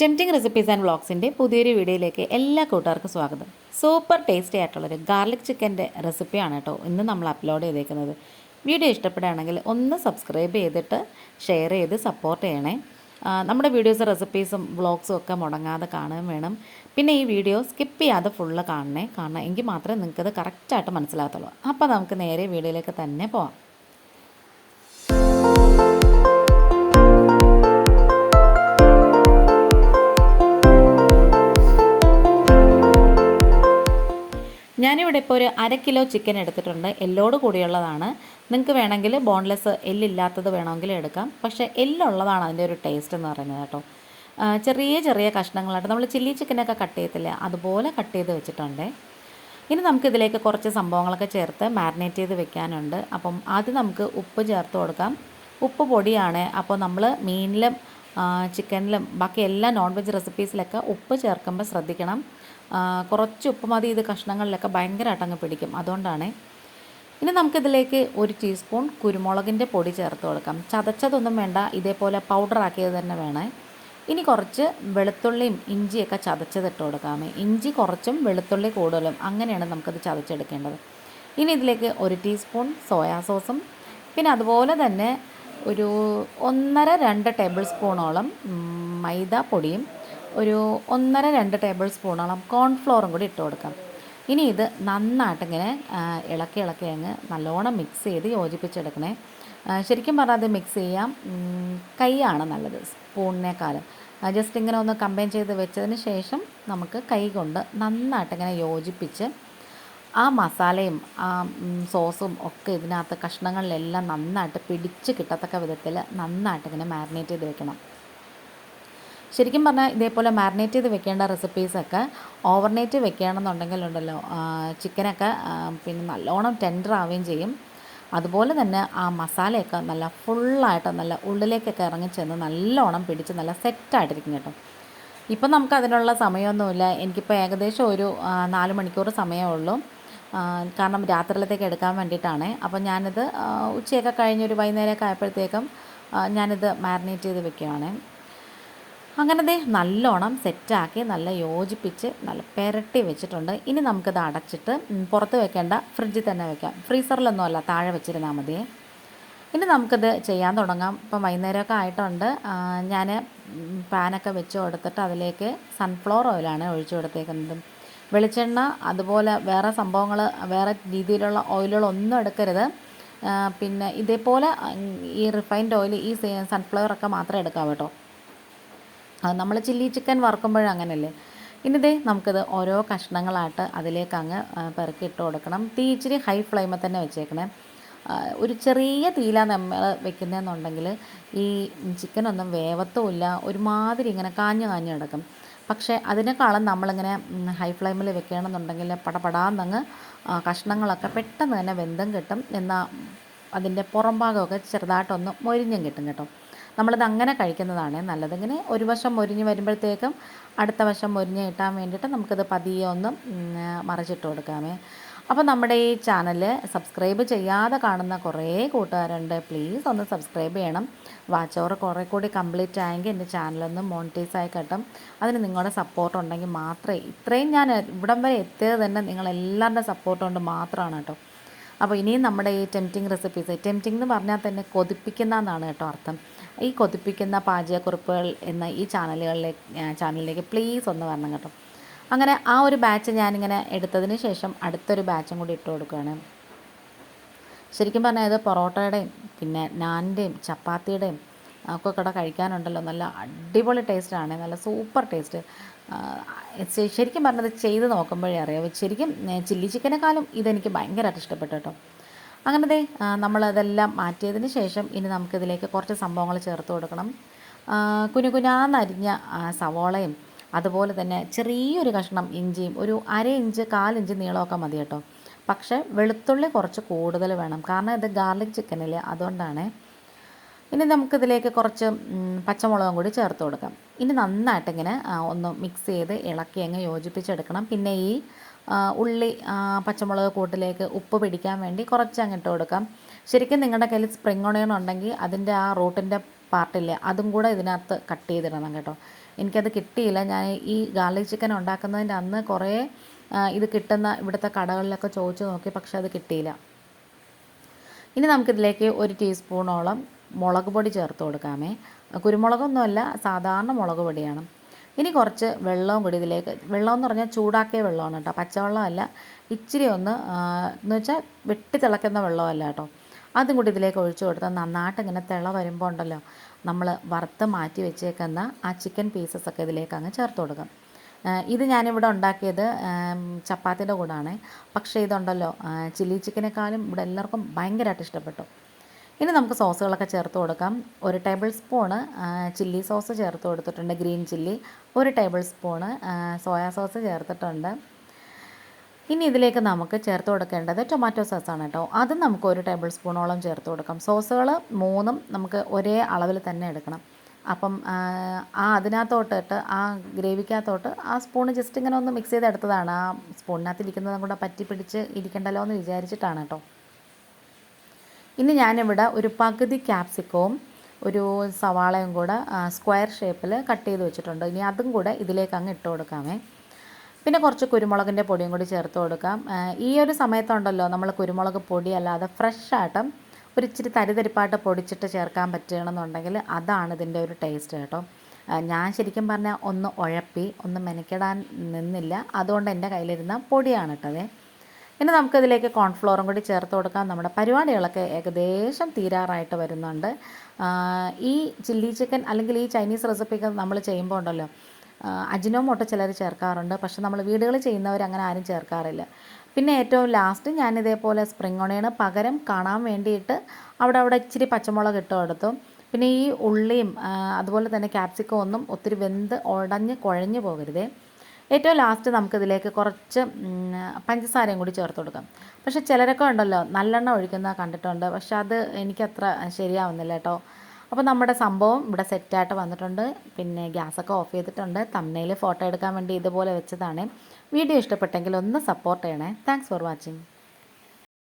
Tempting recipes and വ്ളോഗ്സിന്റെ പുതിയൊരു വീഡിയോയിലേക്ക് എല്ലാ കൂട്ടുകാർക്കും സ്വാഗതം. സൂപ്പർ ടേസ്റ്റി ആയിട്ടുള്ളൊരു ഗാർലിക് ചിക്കന്റെ റെസിപ്പിയാണ് കേട്ടോ ഇന്ന് നമ്മൾ അപ്ലോഡ് ചെയ്തേക്കുന്നത്. വീഡിയോ ഇഷ്ടപ്പെടുകയാണെങ്കിൽ ഒന്ന് സബ്സ്ക്രൈബ് ചെയ്തിട്ട് ഷെയർ ചെയ്ത് സപ്പോർട്ട് ചെയ്യണേ. നമ്മുടെ വീഡിയോസ് റെസിപ്പീസും വ്ളോഗ്സും ഒക്കെ മുടങ്ങാതെ കാണുകയും വേണം. പിന്നെ ഈ വീഡിയോ സ്കിപ്പ് ചെയ്യാതെ ഫുള്ള് കാണണേ. കാണണം. എങ്കിൽ മാത്രമേ നിങ്ങൾക്കത് കറക്റ്റായിട്ട് മനസ്സിലാകത്തുള്ളൂ. അപ്പോൾ നമുക്ക് നേരെ വീഡിയോയിലേക്ക് തന്നെ പോവാം. ഞാനിവിടെ ഇപ്പോൾ ഒരു അര കിലോ ചിക്കൻ എടുത്തിട്ടുണ്ട്. എല്ലോട് കൂടിയുള്ളതാണ്. നിങ്ങൾക്ക് വേണമെങ്കിൽ ബോൺലെസ് എല്ലില്ലാത്തത് വേണമെങ്കിൽ എടുക്കാം. പക്ഷേ എല്ലുള്ളതാണ് അതിന്റെ ഒരു ടേസ്റ്റ് എന്ന് പറയുന്നത് കേട്ടോ. ചെറിയ ചെറിയ കഷ്ണങ്ങളായിട്ട് നമ്മൾ ചില്ലി ചിക്കനൊക്കെ കട്ട് ചെയ്യത്തില്ല. അതുപോലെ കട്ട് ചെയ്ത് വെച്ചിട്ടുണ്ട്. ഇനി നമുക്കിതിലേക്ക് കുറച്ച് സംഭവങ്ങളൊക്കെ ചേർത്ത് മാരിനേറ്റ് ചെയ്ത് വെക്കാനുണ്ട്. അപ്പം ആദ്യം നമുക്ക് ഉപ്പ് ചേർത്ത് കൊടുക്കാം. ഉപ്പ് പൊടിയാണ്. അപ്പോൾ നമ്മൾ മീനിലും ചിക്കനിലും ബാക്കി എല്ലാ നോൺ വെജ് റെസിപ്പീസിലൊക്കെ ഉപ്പ് ചേർക്കുമ്പോൾ ശ്രദ്ധിക്കണം. കുറച്ച് ഉപ്പ് മതി ഇത് കഷ്ണങ്ങളിലൊക്കെ ഭയങ്കരമായിട്ട് അങ്ങ് പിടിക്കും. അതുകൊണ്ടാണ്. ഇനി നമുക്കിതിലേക്ക് ഒരു ടീസ്പൂൺ കുരുമുളകിന്റെ പൊടി ചേർത്ത് കൊടുക്കാം. ചതച്ചതൊന്നും വേണ്ട ഇതേപോലെ പൗഡർ ആക്കിയത് തന്നെ വേണേ. ഇനി കുറച്ച് വെളുത്തുള്ളിയും ഇഞ്ചിയൊക്കെ ചതച്ചതിട്ട് കൊടുക്കാമേ. ഇഞ്ചി കുറച്ചും വെളുത്തുള്ളി കൂടുതലും. അങ്ങനെയാണ് നമുക്കത് ചതച്ചെടുക്കേണ്ടത്. ഇനി ഇതിലേക്ക് ഒരു ടീസ്പൂൺ സോയാ സോസും പിന്നെ അതുപോലെ തന്നെ ഒരു ഒന്നര രണ്ട് ടേബിൾ സ്പൂണോളം മൈദ പൊടിയും ഒരു ഒന്നര രണ്ട് ടേബിൾ സ്പൂണോളം കോൺഫ്ലോറും കൂടി ഇട്ട് കൊടുക്കാം. ഇനി ഇത് നന്നായിട്ട് ഇങ്ങനെ ഇളക്കി ഇളക്കി അങ്ങ് നല്ലോണം മിക്സ് ചെയ്ത് യോജിപ്പിച്ചെടുക്കണേ. ശരിക്കും പറഞ്ഞാൽ അത് മിക്സ് ചെയ്യാം. കൈയാണ് നല്ലത് സ്പൂണിനേക്കാളും. ജസ്റ്റ് ഇങ്ങനെ ഒന്ന് കമ്പൈൻ ചെയ്ത് വെച്ചതിന് ശേഷം നമുക്ക് കൈ കൊണ്ട് നന്നായിട്ടിങ്ങനെ യോജിപ്പിച്ച് ആ മസാലയും ആ സോസും ഒക്കെ ഇതിനകത്ത് കഷ്ണങ്ങളിലെല്ലാം നന്നായിട്ട് പിടിച്ച് കിട്ടത്തക്ക വിധത്തിൽ നന്നായിട്ട് ഇങ്ങനെ മാരിനേറ്റ് ചെയ്ത് വെക്കണം. ശരിക്കും പറഞ്ഞാൽ ഇതേപോലെ മാരിനേറ്റ് ചെയ്ത് വെക്കേണ്ട റെസിപ്പീസൊക്കെ ഓവർനൈറ്റ് വെക്കുകയാണെന്നുണ്ടെങ്കിലുണ്ടല്ലോ ചിക്കനൊക്കെ പിന്നെ നല്ലോണം ടെൻഡർ ആവുകയും ചെയ്യും. അതുപോലെ തന്നെ ആ മസാലയൊക്കെ നല്ല ഫുള്ളായിട്ട് നല്ല ഉള്ളിലേക്കൊക്കെ ഇറങ്ങി ചെന്ന് നല്ലോണം പിടിച്ച് നല്ല സെറ്റായിട്ടിരിക്കും കേട്ടോ. ഇപ്പം നമുക്ക് അതിനുള്ള സമയമൊന്നുമില്ല. എനിക്കിപ്പോൾ ഏകദേശം ഒരു നാല് മണിക്കൂർ സമയമേ ഉള്ളൂ. കാരണം രാത്രിയിലത്തേക്ക് എടുക്കാൻ വേണ്ടിയിട്ടാണ്. അപ്പോൾ ഞാനിത് ഉച്ചയൊക്കെ കഴിഞ്ഞൊരു വൈകുന്നേരമൊക്കെ ആയപ്പോഴത്തേക്കും ഞാനിത് മാരിനേറ്റ് ചെയ്ത് വെക്കുകയാണ് അങ്ങനെ ദേ നല്ലോണം സെറ്റാക്കി നല്ല യോജിപ്പിച്ച് നല്ല പെരട്ടി വെച്ചിട്ടുണ്ട്. ഇനി നമുക്കിത് അടച്ചിട്ട് പുറത്ത് വെക്കേണ്ട ഫ്രിഡ്ജിൽ തന്നെ വെക്കാം. ഫ്രീസറിലൊന്നും അല്ല താഴെ വെച്ചിരുന്നാൽ മതിയേ ഇനി നമുക്കിത് ചെയ്യാൻ തുടങ്ങാം. ഇപ്പം വൈകുന്നേരമൊക്കെ ആയിട്ടുണ്ട്. ഞാൻ പാനൊക്കെ വെച്ച് കൊടുത്തിട്ട് അതിലേക്ക് സൺഫ്ലവർ ഓയിലാണ് ഒഴിച്ചു കൊടുത്തേക്കുന്നത്. വെളിച്ചെണ്ണ അതുപോലെ വേറെ സംഭവങ്ങൾ വേറെ രീതിയിലുള്ള ഓയിലുകളൊന്നും എടുക്കരുത്. പിന്നെ ഇതേപോലെ ഈ റിഫൈൻഡ് ഓയിൽ ഈ സൺഫ്ലവർ ഒക്കെ മാത്രമേ എടുക്കാവൂ കേട്ടോ. അത് നമ്മൾ ചില്ലി ചിക്കൻ വറുക്കുമ്പോഴും അങ്ങനെയല്ലേ ഇനി ഇതേ നമുക്കിത് ഓരോ കഷ്ണങ്ങളായിട്ട് അതിലേക്ക് അങ്ങ് പെറുക്കി ഇട്ട് കൊടുക്കണം. തീ ഇച്ചിരി ഹൈ ഫ്ലെയിമിൽ തന്നെ വെച്ചേക്കണേ. ഒരു ചെറിയ തീയിലാണ് നമ്മൾ വെക്കുന്നതെന്നുണ്ടെങ്കിൽ ഈ ചിക്കനൊന്നും വേവത്തുമില്ല. ഒരുമാതിരി ഇങ്ങനെ കാഞ്ഞു കാഞ്ഞു കിടക്കും. പക്ഷേ അതിനേക്കാളും നമ്മളിങ്ങനെ ഹൈ ഫ്ലെയിമിൽ വെക്കണമെന്നുണ്ടെങ്കിൽ പടപടാന്നങ്ങ് കഷ്ണങ്ങളൊക്കെ പെട്ടെന്ന് തന്നെ വെന്തം കിട്ടും. എന്നാൽ അതിന്റെ പുറം ഭാഗമൊക്കെ ചെറുതായിട്ടൊന്ന് മൊരിഞ്ഞും കിട്ടും കേട്ടോ. നമ്മളിത് അങ്ങനെ കഴിക്കുന്നതാണ് നല്ലത്. ഇങ്ങനെ ഒരു വശം മൊരിഞ്ഞ് വരുമ്പോഴത്തേക്കും അടുത്ത വശം മൊരിഞ്ഞ് കിട്ടാൻ വേണ്ടിയിട്ട് നമുക്കിത് പതിയെ ഒന്ന് മറിച്ചിട്ട് കൊടുക്കാമേ. അപ്പോൾ നമ്മുടെ ഈ ചാനൽ സബ്സ്ക്രൈബ് ചെയ്യാതെ കാണുന്ന കുറേ കൂട്ടുകാരുണ്ട്. പ്ലീസ് ഒന്ന് സബ്സ്ക്രൈബ് ചെയ്യണം. വാച്ച് ഓവർ കുറേ കൂടി കംപ്ലീറ്റ് ആയെങ്കിൽ എന്റെ ചാനലൊന്ന് മോണിറ്റൈസ് ആയി കിട്ടും. അതിന് നിങ്ങളുടെ സപ്പോർട്ട് ഉണ്ടെങ്കിൽ മാത്രമേ ഇത്രയും ഞാൻ ഇവിടം വരെ എത്തിയത് തന്നെ നിങ്ങളെല്ലാവരുടെ സപ്പോർട്ട് കൊണ്ട് മാത്രമാണ് കേട്ടോ. അപ്പോൾ ഇനിയും നമ്മുടെ ഈ ടെംറ്റിങ് റെസിപ്പീസ് ടെംറ്റിംഗ് എന്ന് പറഞ്ഞാൽ തന്നെ കൊതിപ്പിക്കുന്ന എന്നാണ് കേട്ടോ അർത്ഥം. ഈ കൊതിപ്പിക്കുന്ന പാചകക്കുറിപ്പുകൾ എന്ന ഈ ചാനലുകളിലേക്ക് ചാനലിലേക്ക് പ്ലീസ് ഒന്ന് വരണം കേട്ടോ. അങ്ങനെ ആ ഒരു ബാച്ച് ഞാനിങ്ങനെ എടുത്തതിന് ശേഷം അടുത്തൊരു ബാച്ചും കൂടി ഇട്ട് കൊടുക്കുകയാണ്. ശരിക്കും പറഞ്ഞാൽ ഇത് പൊറോട്ടയുടെയും പിന്നെ നാനിന്റെയും ചപ്പാത്തിയുടെയും ഒക്കെ കൂടെ കഴിക്കാനുണ്ടല്ലോ. നല്ല അടിപൊളി ടേസ്റ്റാണ് നല്ല സൂപ്പർ ടേസ്റ്റ് ശരിക്കും പറഞ്ഞത് ചെയ്ത് നോക്കുമ്പോഴേ അറിയാവൂ. ശരിക്കും ചില്ലി ചിക്കനേക്കാളും ഇതെനിക്ക് ഭയങ്കരമായിട്ട് ഇഷ്ടപ്പെട്ടു കേട്ടോ അങ്ങനത്തെ നമ്മളതെല്ലാം മാറ്റിയതിന് ശേഷം ഇനി നമുക്കിതിലേക്ക് കുറച്ച് സംഭവങ്ങൾ ചേർത്ത് കൊടുക്കണം. കുഞ്ഞു കുഞ്ഞാന്നരിഞ്ഞ സവോളയും അതുപോലെ തന്നെ ചെറിയൊരു കഷ്ണം ഇഞ്ചിയും ഒരു അര ഇഞ്ച് കാലിഞ്ച് നീളമൊക്കെ മതി കേട്ടോ. പക്ഷേ വെളുത്തുള്ളി കുറച്ച് കൂടുതൽ വേണം. കാരണം ഇത് ഗാർലിക് ചിക്കനല്ലേ അതുകൊണ്ടാണ്. ഇനി നമുക്കിതിലേക്ക് കുറച്ച് പച്ചമുളകും കൂടി ചേർത്ത് കൊടുക്കാം. ഇനി നന്നായിട്ട് ഇങ്ങനെ ഒന്ന് മിക്സ് ചെയ്ത് ഇളക്കി അങ്ങ് യോജിപ്പിച്ചെടുക്കണം. പിന്നെ ഈ ഉള്ളി പച്ചമുളക് കൂട്ടിലേക്ക് ഉപ്പ് പിടിക്കാൻ വേണ്ടി കുറച്ച് അങ്ങ് ഇട്ട് കൊടുക്കാം. ശരിക്കും നിങ്ങളുടെ കയ്യിൽ സ്പ്രിങ് ഓണിയൻ ഉണ്ടെങ്കിൽ അതിന്റെ ആ റൂട്ടിന്റെ പാർട്ടില്ലേ അതും കൂടെ ഇതിനകത്ത് കട്ട് ചെയ്തിടണം കേട്ടോ. എനിക്കത് കിട്ടിയില്ല. ഞാൻ ഈ ഗാർലിക് ചിക്കൻ ഉണ്ടാക്കുന്നതിന്റെ അന്ന് കുറേ ഇത് കിട്ടുന്ന ഇവിടുത്തെ കടകളിലൊക്കെ ചോദിച്ചു നോക്കി പക്ഷേ അത് കിട്ടിയില്ല. ഇനി നമുക്കിതിലേക്ക് ഒരു ടീസ്പൂണോളം മുളക് പൊടി ചേർത്ത് കൊടുക്കാമേ. കുരുമുളകൊന്നുമല്ല സാധാരണ മുളക് പൊടിയാണ്. ഇനി കുറച്ച് വെള്ളവും കൂടി ഇതിലേക്ക് വെള്ളം എന്ന് പറഞ്ഞാൽ ചൂടാക്കിയ വെള്ളമാണ് കേട്ടോ. പച്ചവെള്ളമല്ല ഇച്ചിരി ഒന്ന് എന്ന് വെച്ചാൽ വെട്ടി തിളക്കുന്ന വെള്ളമല്ല കേട്ടോ. അതും കൂടി ഇതിലേക്ക് ഒഴിച്ചു കൊടുത്താൽ നന്നായിട്ട് ഇങ്ങനെ തിള വരുമ്പോൾ ഉണ്ടല്ലോ നമ്മൾ വറുത്ത് മാറ്റി വെച്ചേക്കുന്ന ആ ചിക്കൻ പീസസ് ഒക്കെ ഇതിലേക്ക് അങ്ങ് ചേർത്ത് കൊടുക്കാം. ഇത് ഞാനിവിടെ ഉണ്ടാക്കിയത് ചപ്പാത്തിയുടെ കൂടാണ്. പക്ഷേ ഇതുണ്ടല്ലോ ചില്ലി ചിക്കനേക്കാളും ഇവിടെ എല്ലാവർക്കും ഭയങ്കരമായിട്ട് ഇഷ്ടപ്പെട്ടു. ഇനി നമുക്ക് സോസുകളൊക്കെ ചേർത്ത് കൊടുക്കാം. ഒരു ടേബിൾ സ്പൂണ് ചില്ലി സോസ് ചേർത്ത് കൊടുത്തിട്ടുണ്ട് ഗ്രീൻ ചില്ലി ഒരു ടേബിൾ സ്പൂണ് സോയാ സോസ് ചേർത്തിട്ടുണ്ട്. ഇനി ഇതിലേക്ക് നമുക്ക് ചേർത്ത് കൊടുക്കേണ്ടത് ടൊമാറ്റോ സോസ് ആണ് കേട്ടോ. അത് നമുക്ക് ഒരു ടേബിൾ സ്പൂണോളം ചേർത്ത് കൊടുക്കാം. സോസുകൾ മൂന്നും നമുക്ക് ഒരേ അളവിൽ തന്നെ എടുക്കണം. അപ്പം ആ, അതിനകത്തോട്ടിട്ട് ആ ഗ്രേവിക്കകത്തോട്ട് ആ സ്പൂൺ ജസ്റ്റ് ഇങ്ങനെ ഒന്ന് മിക്സ് ചെയ്തെടുത്തതാണ്. ആ സ്പൂണിനകത്ത് ഇരിക്കുന്നതും കൂടെ പറ്റി പിടിച്ച് ഇരിക്കണ്ടല്ലോ എന്ന് വിചാരിച്ചിട്ടാണ് കേട്ടോ. ഇനി ഞാനിവിടെ ഒരു പകുതി ക്യാപ്സിക്കവും ഒരു സവാളയും കൂടെ സ്ക്വയർ ഷേപ്പിൽ കട്ട് ചെയ്ത് വെച്ചിട്ടുണ്ട്. ഇനി അതും കൂടെ ഇതിലേക്ക് അങ്ങ് ഇട്ട് കൊടുക്കാമേ. പിന്നെ കുറച്ച് കുരുമുളകിന്റെ പൊടിയും കൂടി ചേർത്ത് കൊടുക്കാം. ഈ ഒരു സമയത്തുണ്ടല്ലോ നമ്മൾ കുരുമുളക് പൊടി അല്ലാതെ ഫ്രഷ് ആയിട്ട് ഒരു ഇച്ചിരി തരിതരിപ്പായിട്ട് പൊടിച്ചിട്ട് ചേർക്കാൻ പറ്റുകയാണെന്നുണ്ടെങ്കിൽ അതാണ് ഇതിന്റെ ഒരു ടേസ്റ്റ് കേട്ടോ. ഞാൻ ശരിക്കും പറഞ്ഞാൽ ഒന്ന് ഉഴപ്പി ഒന്ന് മെനക്കിടാൻ നിന്നില്ല. അതുകൊണ്ട് എന്റെ കയ്യിലിരുന്ന പൊടിയാണ് കേട്ടത് ഇനി നമുക്കിതിലേക്ക് കോൺഫ്ലോറും കൂടി ചേർത്ത് കൊടുക്കാം. നമ്മുടെ പരിപാടികളൊക്കെ ഏകദേശം തീരാറായിട്ട് വരുന്നുണ്ട്. ഈ ചില്ലി ചിക്കൻ അല്ലെങ്കിൽ ഈ ചൈനീസ് റെസിപ്പിക്ക് നമ്മൾ ചെയ്യുമ്പോൾ ഉണ്ടല്ലോ അജിനോമോട്ടോ ചിലർ ചേർക്കാറുണ്ട്. പക്ഷെ നമ്മൾ വീടുകളിൽ ചെയ്യുന്നവർ അങ്ങനെ ആരും ചേർക്കാറില്ല. പിന്നെ ഏറ്റവും ലാസ്റ്റ് ഞാൻ ഇതേപോലെ സ്പ്രിംഗ് ഓണിയന് പകരം കാണാൻ വേണ്ടിയിട്ട് അവിടെ അവിടെ ഇച്ചിരി പച്ചമുളക് ഇട്ട് കൊടുത്തു. പിന്നെ ഈ ഉള്ളിയും അതുപോലെ തന്നെ ക്യാപ്സിക്കം ഒന്നും ഒത്തിരി വെന്ത് ഉടഞ്ഞ് കുഴഞ്ഞു പോകരുതേ. ഏറ്റവും ലാസ്റ്റ് നമുക്കിതിലേക്ക് കുറച്ച് പഞ്ചസാരയും കൂടി ചേർത്ത് കൊടുക്കാം. പക്ഷേ ചിലരൊക്കെ ഉണ്ടല്ലോ നല്ലെണ്ണ ഒഴിക്കുന്ന കണ്ടിട്ടുണ്ട്. പക്ഷെ അത് എനിക്കത്ര ശരിയാവുന്നില്ല കേട്ടോ. അപ്പോൾ നമ്മുടെ സംഭവം ഇവിടെ സെറ്റായിട്ട് വന്നിട്ടുണ്ട്. പിന്നെ ഗ്യാസൊക്കെ ഓഫ് ചെയ്തിട്ടുണ്ട്. തമ്മനയിൽ ഫോട്ടോ എടുക്കാൻ വേണ്ടി ഇതുപോലെ വെച്ചതാണ്. വീഡിയോ ഇഷ്ടപ്പെട്ടെങ്കിൽ ഒന്ന് സപ്പോർട്ട് ചെയ്യണേ. Thanks for watching